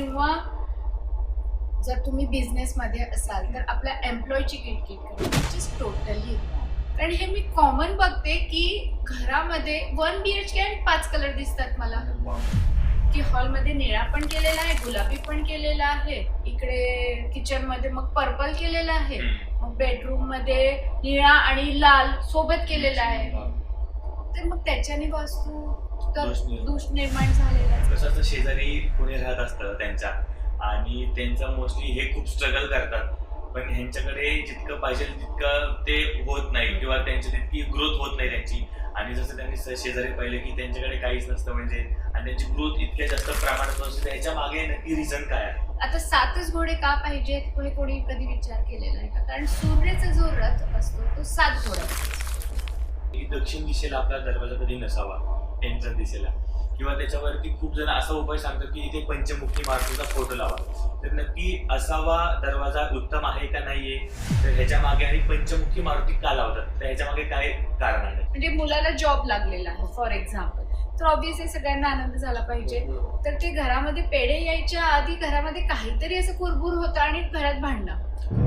किंवा जर तुम्ही बिझनेसमध्ये असाल तर आपल्या एम्प्लॉयची किटकिट करणं इज टोटली कारण हे मी कॉमन बघते की घरामध्ये वन बी एच के आणि पाच कलर दिसतात मला. की हॉलमध्ये निळा पण केलेला आहे गुलाबी पण केलेला आहे इकडे किचनमध्ये मग पर्पल केलेला आहे मग बेडरूममध्ये निळा आणि लाल सोबत केलेला आहे. तर मग त्याच्याने वास्तू तर दोष निर्माण. झालेला. कसं असतं शेजारी कोणी राहत असतं त्यांच्या आणि त्यांचं मोस्टली हे खूप स्ट्रगल करतात. पण ह्यांच्याकडे जितकं पाहिजे तितकं ते होत नाही किंवा त्यांची तितकी ग्रोथ होत नाही त्यांची. आणि जसं त्यांनी शेजारी पाहिलं की त्यांच्याकडे काहीच नसतं म्हणजे आणि त्यांची ग्रोथ इतक्या जास्त प्रमाणात नसते तर ह्याच्या मागे नक्की रिझन काय आहे? आता सातच घोडे का पाहिजेत? कोणी कोणी कधी विचार केलेला आहे का? कारण सूर्याचा जो रथ असतो तो सात घोडा. की दक्षिण दिशेला आपला दरवाजा कधी नसावा एंट्रन दिशेला. किंवा त्याच्यावरती खूप जण असा उपाय सांगतात की इथे पंचमुखी मारुतीचा फोटो लावा. तर नक्की असावा दरवाजा उत्तम आहे का नाहीये? तर ह्याच्या मागे आणि पंचमुखी मारुती का लावतात? तर ह्याच्या मागे काय कारण आहे? म्हणजे मुलाला जॉब लागलेला आहे फॉर एक्झाम्पल तर ऑब्व्हियसली सगळ्यांना आनंद झाला पाहिजे. तर ते घरामध्ये पेढे यायच्या आधी घरामध्ये काहीतरी असं कुरबुर होतं आणि घरात भांडणं.